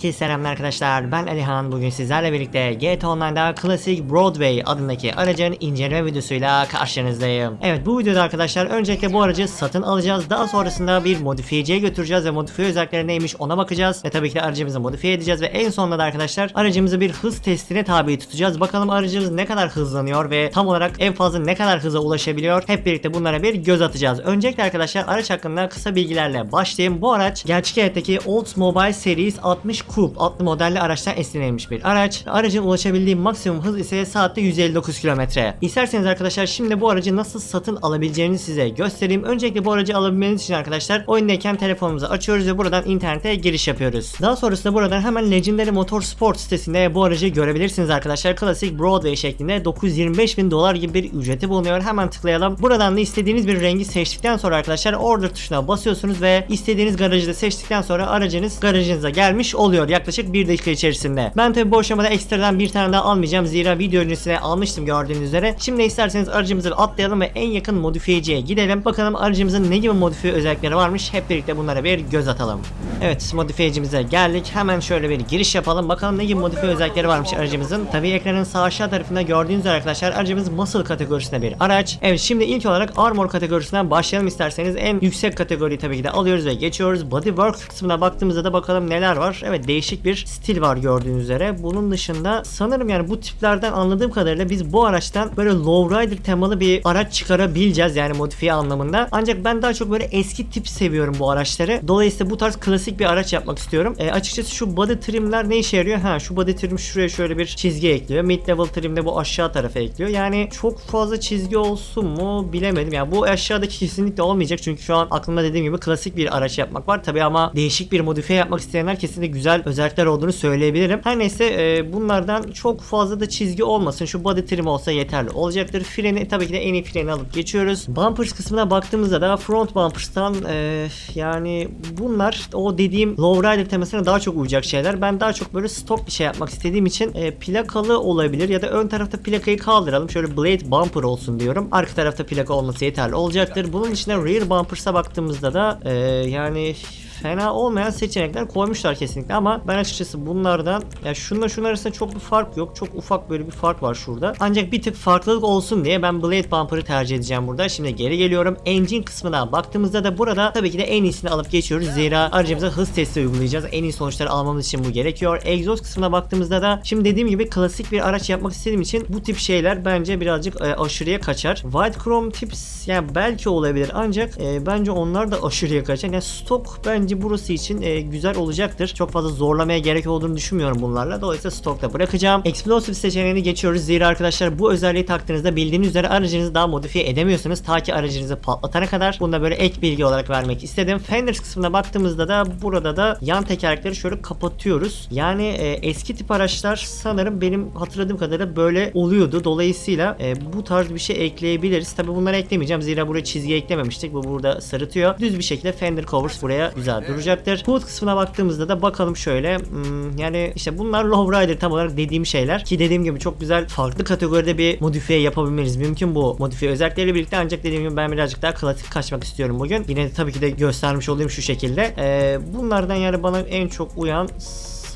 Herkese selamlar arkadaşlar. Ben Alihan. Bugün sizlerle birlikte GTA Online'da Classic Broadway adındaki aracın inceleme videosuyla karşınızdayım. Evet bu videoda arkadaşlar öncelikle bu aracı satın alacağız. Daha sonrasında bir modifiyeciye götüreceğiz ve modifiye özellikleri neymiş ona bakacağız. Ve tabii ki de aracımızı modifiye edeceğiz ve en sonunda da arkadaşlar aracımızı bir hız testine tabi tutacağız. Bakalım aracımız ne kadar hızlanıyor ve tam olarak en fazla ne kadar hıza ulaşabiliyor. Hep birlikte bunlara bir göz atacağız. Öncelikle arkadaşlar araç hakkında kısa bilgilerle başlayayım. Bu araç gerçek hayattaki Oldsmobile Series 60 Coupe adlı modelli araçtan esinlenmiş bir araç. Aracın ulaşabildiği maksimum hız ise saatte 159 km. İsterseniz arkadaşlar şimdi bu aracı nasıl satın alabileceğinizi size göstereyim. Öncelikle bu aracı alabilmeniz için arkadaşlar oyundayken telefonumuzu açıyoruz ve buradan internete giriş yapıyoruz. Daha sonrasında buradan hemen Legendary Motorsport sitesinde bu aracı görebilirsiniz arkadaşlar. Klasik Broadway şeklinde 925 bin dolar gibi bir ücreti bulunuyor. Hemen tıklayalım. Buradan da istediğiniz bir rengi seçtikten sonra arkadaşlar order tuşuna basıyorsunuz ve istediğiniz garajı da seçtikten sonra aracınız garajınıza gelmiş oluyor yaklaşık bir dakika içerisinde. Ben tabi bu aşamada ekstradan bir tane daha almayacağım zira video öncesine almıştım gördüğünüz üzere. Şimdi isterseniz aracımızı atlayalım ve en yakın modifiyeciye gidelim. Bakalım aracımızın ne gibi modifiye özellikleri varmış hep birlikte bunlara bir göz atalım. Evet modifiyecimize geldik. Hemen şöyle bir giriş yapalım. Bakalım ne gibi modifiye özellikleri varmış aracımızın. Tabi ekranın sağ aşağı tarafında gördüğünüz üzere arkadaşlar aracımız muscle kategorisinde bir araç. Evet şimdi ilk olarak armor kategorisinden başlayalım isterseniz. En yüksek kategoriyi tabii ki de alıyoruz ve geçiyoruz. Bodywork kısmına baktığımızda da bakalım neler var. Evet değişik bir stil var gördüğünüz üzere. Bunun dışında sanırım yani bu tiplerden anladığım kadarıyla biz bu araçtan böyle lowrider temalı bir araç çıkarabileceğiz yani modifiye anlamında. Ancak ben daha çok böyle eski tip seviyorum bu araçları. Dolayısıyla bu tarz klasik bir araç yapmak istiyorum. E, açıkçası şu body trimler ne işe yarıyor? Ha şu body trim şuraya şöyle bir çizgi ekliyor. Mid level trim de bu aşağı tarafa ekliyor. Yani çok fazla çizgi olsun mu bilemedim. Yani bu aşağıdaki kesinlikle olmayacak. Çünkü şu an aklımda dediğim gibi klasik bir araç yapmak var. Tabi ama değişik bir modifiye yapmak isteyenler kesinlikle güzel özellikler olduğunu söyleyebilirim. Her neyse e, bunlardan çok fazla da çizgi olmasın. Şu body trim olsa yeterli olacaktır. Freni tabii ki de en iyi freni alıp geçiyoruz. Bumpers kısmına baktığımızda da front bumpers'tan e, yani bunlar o dediğim lowrider temasına daha çok uyacak şeyler. Ben daha çok böyle stok bir şey yapmak istediğim için e, plakalı olabilir ya da ön tarafta plakayı kaldıralım. Şöyle blade bumper olsun diyorum. Arka tarafta plaka olması yeterli olacaktır. Bunun içine rear bumpers'a baktığımızda da e, yani fena olmayan seçenekler koymuşlar kesinlikle ama ben açıkçası bunlardan ya şunla şunun arasında çok bir fark yok. Çok ufak böyle bir fark var şurada. Ancak bir tık farklılık olsun diye ben Blade Bumper'ı tercih edeceğim burada. Şimdi geri geliyorum. Engine kısmına baktığımızda da burada tabii ki de en iyisini alıp geçiyoruz. Zira aracımıza hız testi uygulayacağız. En iyi sonuçları almamız için bu gerekiyor. Egzoz kısmına baktığımızda da şimdi dediğim gibi klasik bir araç yapmak istediğim için bu tip şeyler bence birazcık e, aşırıya kaçar. White Chrome tips yani belki olabilir ancak e, bence onlar da aşırıya kaçar. Yani stok bence burası için e, güzel olacaktır. Çok fazla zorlamaya gerek olduğunu düşünmüyorum bunlarla. Dolayısıyla stokta bırakacağım. Explosive seçeneğini geçiyoruz. Zira arkadaşlar bu özelliği taktığınızda bildiğiniz üzere aracınızı daha modifiye edemiyorsunuz. Ta ki aracınızı patlatana kadar. Bunu da böyle ek bilgi olarak vermek istedim. Fenders kısmına baktığımızda da burada da yan tekerlekleri şöyle kapatıyoruz. Yani e, eski tip araçlar sanırım benim hatırladığım kadarıyla böyle oluyordu. Dolayısıyla e, bu tarz bir şey ekleyebiliriz. Tabi bunları eklemeyeceğim. Zira buraya çizgi eklememiştik. Bu burada sarıtıyor. Düz bir şekilde fender covers buraya güzel duracaktır. Hood kısmına baktığımızda da bakalım şöyle. Hmm, yani işte bunlar lowrider tam olarak dediğim şeyler. Ki dediğim gibi çok güzel farklı kategoride bir modifiye yapabilmeniz mümkün bu modifiye özellikleriyle birlikte. Ancak dediğim gibi ben birazcık daha klasik kaçmak istiyorum bugün. Yine de tabii ki de göstermiş olayım şu şekilde. Ee, bunlardan yani bana en çok uyan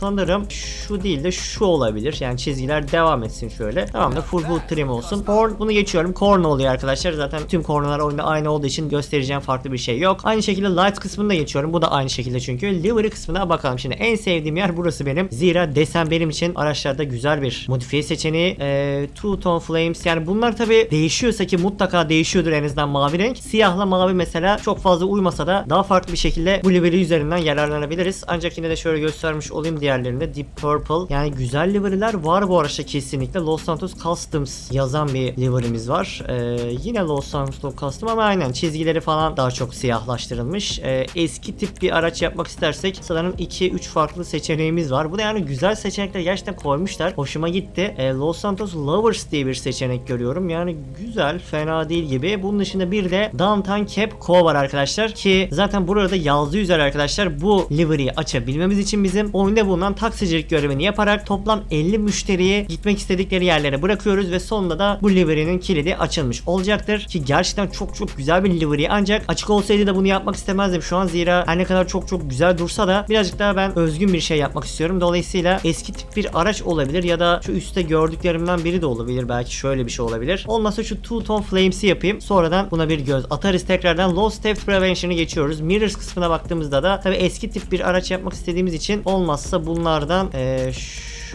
sanırım şu değil de şu olabilir. Yani çizgiler devam etsin şöyle. Tamam da full hood trim olsun. Corn bunu geçiyorum. Corn oluyor arkadaşlar. Zaten tüm cornlar oyunda aynı olduğu için göstereceğim farklı bir şey yok. Aynı şekilde light kısmını da geçiyorum. Bu da aynı şekilde çünkü. Livery kısmına bakalım. Şimdi en sevdiğim yer burası benim. Zira desen benim için araçlarda güzel bir modifiye seçeneği. Ee, Two Tone Flames yani bunlar tabi değişiyorsa ki mutlaka değişiyordur en azından mavi renk. Siyahla mavi mesela çok fazla uymasa da daha farklı bir şekilde bu livery üzerinden yararlanabiliriz. Ancak yine de şöyle göstermiş olayım diğerlerinde Deep Purple. Yani güzel livery'ler var bu araçta kesinlikle. Los Santos Customs yazan bir livery'miz var. Ee, yine Los Santos Custom ama aynen çizgileri falan daha çok siyahlaştırılmış. Ee, eski tip bir araç yapmak istersek sanırım 2-3 farklı seçeneğimiz var. Bu da yani güzel seçenekler gerçekten koymuşlar. Hoşuma gitti. Ee, Los Santos Lovers diye bir seçenek görüyorum. Yani güzel, fena değil gibi. Bunun dışında bir de Downtown Cap Co var arkadaşlar ki zaten burada yazdığı üzere arkadaşlar bu livery'yi açabilmemiz için bizim oyunda bu bulunan taksicilik görevini yaparak toplam 50 müşteriyi gitmek istedikleri yerlere bırakıyoruz ve sonunda da bu livery'nin kilidi açılmış olacaktır. Ki gerçekten çok çok güzel bir livery ancak açık olsaydı da bunu yapmak istemezdim şu an zira her ne kadar çok çok güzel dursa da birazcık daha ben özgün bir şey yapmak istiyorum. Dolayısıyla eski tip bir araç olabilir ya da şu üstte gördüklerimden biri de olabilir. Belki şöyle bir şey olabilir. Olmazsa şu Two Tone Flames'i yapayım. Sonradan buna bir göz atarız. Tekrardan Lost Theft Prevention'ı geçiyoruz. Mirrors kısmına baktığımızda da tabii eski tip bir araç yapmak istediğimiz için olmazsa bunlardan eee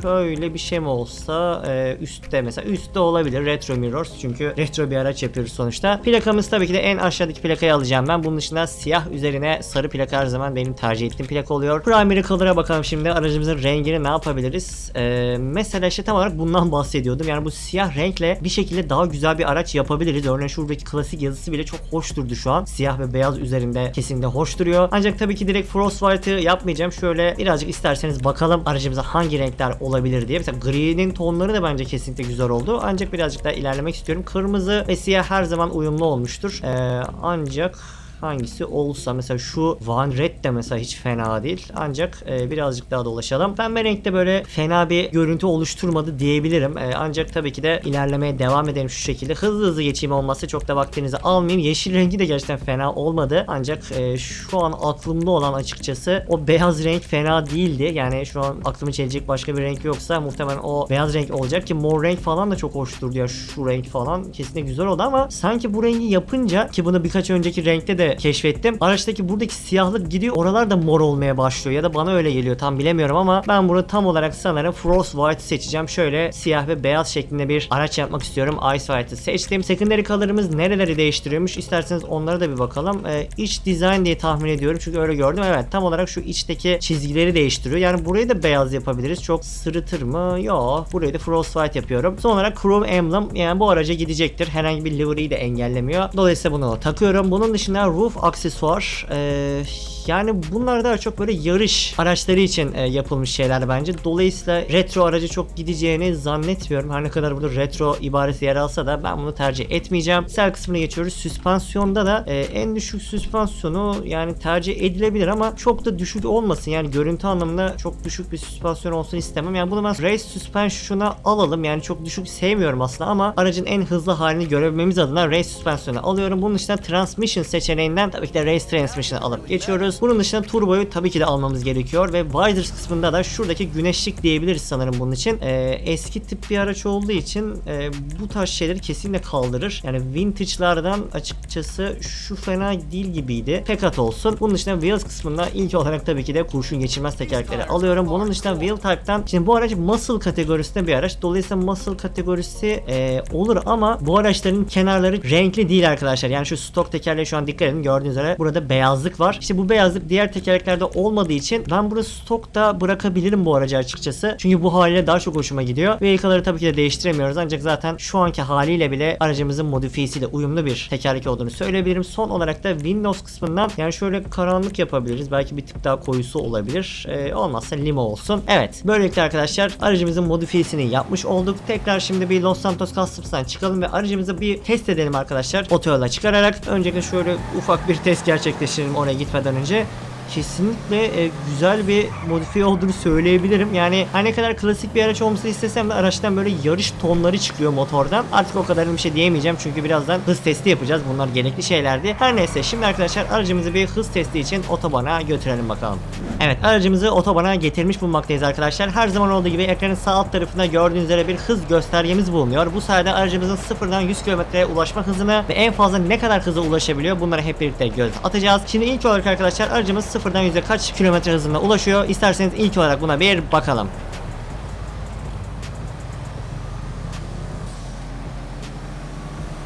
şöyle bir şey mi olsa e, üstte mesela üstte olabilir retro mirrors çünkü retro bir araç yapıyoruz sonuçta. Plakamız tabii ki de en aşağıdaki plakayı alacağım ben. Bunun dışında siyah üzerine sarı plaka her zaman benim tercih ettiğim plaka oluyor. Primary color'a bakalım şimdi aracımızın rengini ne yapabiliriz? E, mesela işte tam olarak bundan bahsediyordum. Yani bu siyah renkle bir şekilde daha güzel bir araç yapabiliriz. Örneğin şuradaki klasik yazısı bile çok hoş durdu şu an. Siyah ve beyaz üzerinde kesinlikle hoş duruyor. Ancak tabii ki direkt Frostbite'ı yapmayacağım. Şöyle birazcık isterseniz bakalım aracımıza hangi renkler olabilir diye. Mesela gri'nin tonları da bence kesinlikle güzel oldu. Ancak birazcık daha ilerlemek istiyorum. Kırmızı ve siyah her zaman uyumlu olmuştur. Ee, ancak hangisi olsa mesela şu Van Red de mesela hiç fena değil. Ancak e, birazcık daha dolaşalım. Pembe renkte böyle fena bir görüntü oluşturmadı diyebilirim. E, ancak tabii ki de ilerlemeye devam edelim şu şekilde. Hızlı hızlı geçeyim olmazsa çok da vaktinizi almayayım. Yeşil rengi de gerçekten fena olmadı. Ancak e, şu an aklımda olan açıkçası o beyaz renk fena değildi. Yani şu an aklımı çelecek başka bir renk yoksa muhtemelen o beyaz renk olacak ki mor renk falan da çok hoş durdu ya şu renk falan kesinlikle güzel oldu ama sanki bu rengi yapınca ki bunu birkaç önceki renkte de keşfettim. Araçtaki buradaki siyahlık gidiyor. Oralar da mor olmaya başlıyor ya da bana öyle geliyor tam bilemiyorum ama ben bunu tam olarak sanırım Frost White seçeceğim. Şöyle siyah ve beyaz şeklinde bir araç yapmak istiyorum. Ice White'ı seçtim. Secondary color'ımız nereleri değiştiriyormuş? İsterseniz onlara da bir bakalım. Ee, iç design diye tahmin ediyorum çünkü öyle gördüm. Evet tam olarak şu içteki çizgileri değiştiriyor. Yani burayı da beyaz yapabiliriz. Çok sırıtır mı? Yok. Burayı da Frost White yapıyorum. Son olarak Chrome Emblem yani bu araca gidecektir. Herhangi bir livery'yi de engellemiyor. Dolayısıyla bunu takıyorum. Bunun dışında roof aksesuar ee, yani bunlar daha çok böyle yarış araçları için e, yapılmış şeyler bence. Dolayısıyla retro aracı çok gideceğini zannetmiyorum. Her ne kadar burada retro ibaresi yer alsa da ben bunu tercih etmeyeceğim. Sel kısmına geçiyoruz. Süspansiyonda da e, en düşük süspansiyonu yani tercih edilebilir ama çok da düşük olmasın. Yani görüntü anlamında çok düşük bir süspansiyon olsun istemem. Yani bunu ben race suspension'a alalım. Yani çok düşük sevmiyorum aslında ama aracın en hızlı halini görebilmemiz adına race suspension'a alıyorum. Bunun dışında transmission seçeneğinden tabii ki de race transmission'ı alıp geçiyoruz. Bunun dışında turboyu tabii ki de almamız gerekiyor ve visors kısmında da şuradaki güneşlik diyebiliriz sanırım bunun için. Ee, eski tip bir araç olduğu için e, bu tarz şeyleri kesinlikle kaldırır. Yani vintage'lardan açıkçası şu fena değil gibiydi. Pekat olsun. Bunun dışında wheels kısmında ilk olarak tabii ki de kurşun geçirmez tekerlekleri alıyorum. Bunun dışında wheel type'tan şimdi bu araç muscle kategorisinde bir araç. Dolayısıyla muscle kategorisi e, olur ama bu araçların kenarları renkli değil arkadaşlar. Yani şu stok tekerleği şu an dikkat edin. Gördüğünüz üzere burada beyazlık var. İşte bu beyazlık diğer tekerleklerde olmadığı için ben burada stokta bırakabilirim bu aracı açıkçası. Çünkü bu haliyle daha çok hoşuma gidiyor. Vehicle'ları tabii ki de değiştiremiyoruz ancak zaten şu anki haliyle bile aracımızın modifiyesiyle uyumlu bir tekerlek olduğunu söyleyebilirim. Son olarak da Windows kısmından yani şöyle karanlık yapabiliriz. Belki bir tık daha koyusu olabilir. Ee, olmazsa limo olsun. Evet. Böylelikle arkadaşlar aracımızın modifiyesini yapmış olduk. Tekrar şimdi bir Los Santos Customs'tan çıkalım ve aracımızı bir test edelim arkadaşlar. Otoyola çıkararak öncelikle şöyle ufak bir test gerçekleştirelim oraya gitmeden önce sadece kesinlikle e, güzel bir modifiye olduğunu söyleyebilirim. Yani her ne kadar klasik bir araç olmasını istesem de araçtan böyle yarış tonları çıkıyor motordan. Artık o kadarını bir şey diyemeyeceğim çünkü birazdan hız testi yapacağız. Bunlar gerekli şeylerdi. Her neyse şimdi arkadaşlar aracımızı bir hız testi için otobana götürelim bakalım. Evet aracımızı otobana getirmiş bulunmaktayız arkadaşlar. Her zaman olduğu gibi ekranın sağ alt tarafında gördüğünüz üzere bir hız göstergemiz bulunuyor. Bu sayede aracımızın sıfırdan 100 kilometreye ulaşma hızını ve en fazla ne kadar hıza ulaşabiliyor bunları hep birlikte göz atacağız. Şimdi ilk olarak arkadaşlar aracımız sıfırdan yüze kaç kilometre hızında ulaşıyor? İsterseniz ilk olarak buna bir bakalım.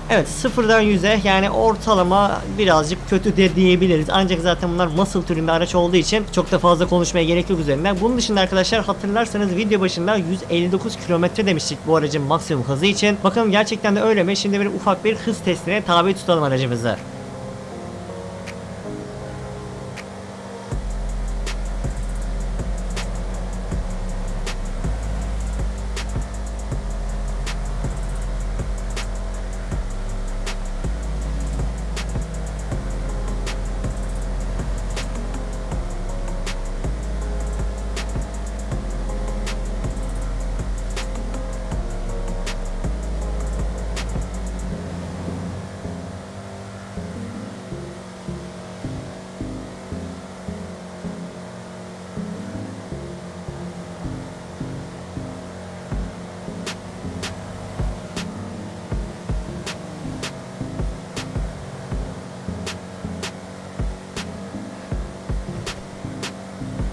Evet sıfırdan 100'e yani ortalama birazcık kötü de diyebiliriz. Ancak zaten bunlar muscle türünde araç olduğu için çok da fazla konuşmaya gerek yok üzerinden. Bunun dışında arkadaşlar hatırlarsanız video başında 159 kilometre demiştik bu aracın maksimum hızı için. Bakalım gerçekten de öyle mi? Şimdi bir ufak bir hız testine tabi tutalım aracımızı.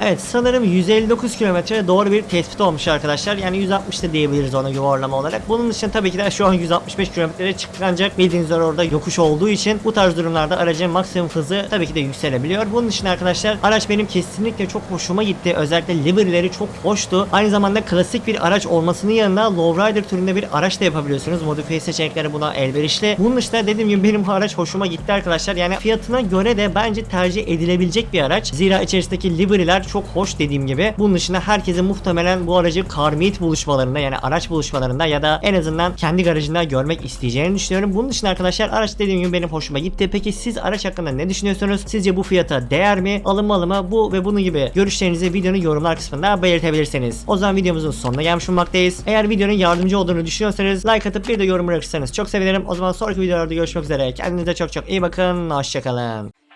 Evet sanırım 159 kilometre doğru bir tespit olmuş arkadaşlar. Yani 160 da diyebiliriz ona yuvarlama olarak. Bunun için tabii ki de şu an 165 kilometreye çıktık ancak bildiğiniz üzere orada yokuş olduğu için bu tarz durumlarda aracın maksimum hızı tabii ki de yükselebiliyor. Bunun için arkadaşlar araç benim kesinlikle çok hoşuma gitti. Özellikle livery'leri çok hoştu. Aynı zamanda klasik bir araç olmasının yanında lowrider türünde bir araç da yapabiliyorsunuz. Modifiye seçenekleri buna elverişli. Bunun dışında dediğim gibi benim bu araç hoşuma gitti arkadaşlar. Yani fiyatına göre de bence tercih edilebilecek bir araç. Zira içerisindeki livery'ler çok hoş dediğim gibi. Bunun dışında herkesin muhtemelen bu aracı car meet buluşmalarında yani araç buluşmalarında ya da en azından kendi garajında görmek isteyeceğini düşünüyorum. Bunun dışında arkadaşlar araç dediğim gibi benim hoşuma gitti. Peki siz araç hakkında ne düşünüyorsunuz? Sizce bu fiyata değer mi? Alınmalı mı? Bu ve bunun gibi görüşlerinizi videonun yorumlar kısmında belirtebilirsiniz. O zaman videomuzun sonuna gelmiş bulunmaktayız. Eğer videonun yardımcı olduğunu düşünüyorsanız like atıp bir de yorum bırakırsanız çok sevinirim. O zaman sonraki videolarda görüşmek üzere. Kendinize çok çok iyi bakın. Hoşçakalın.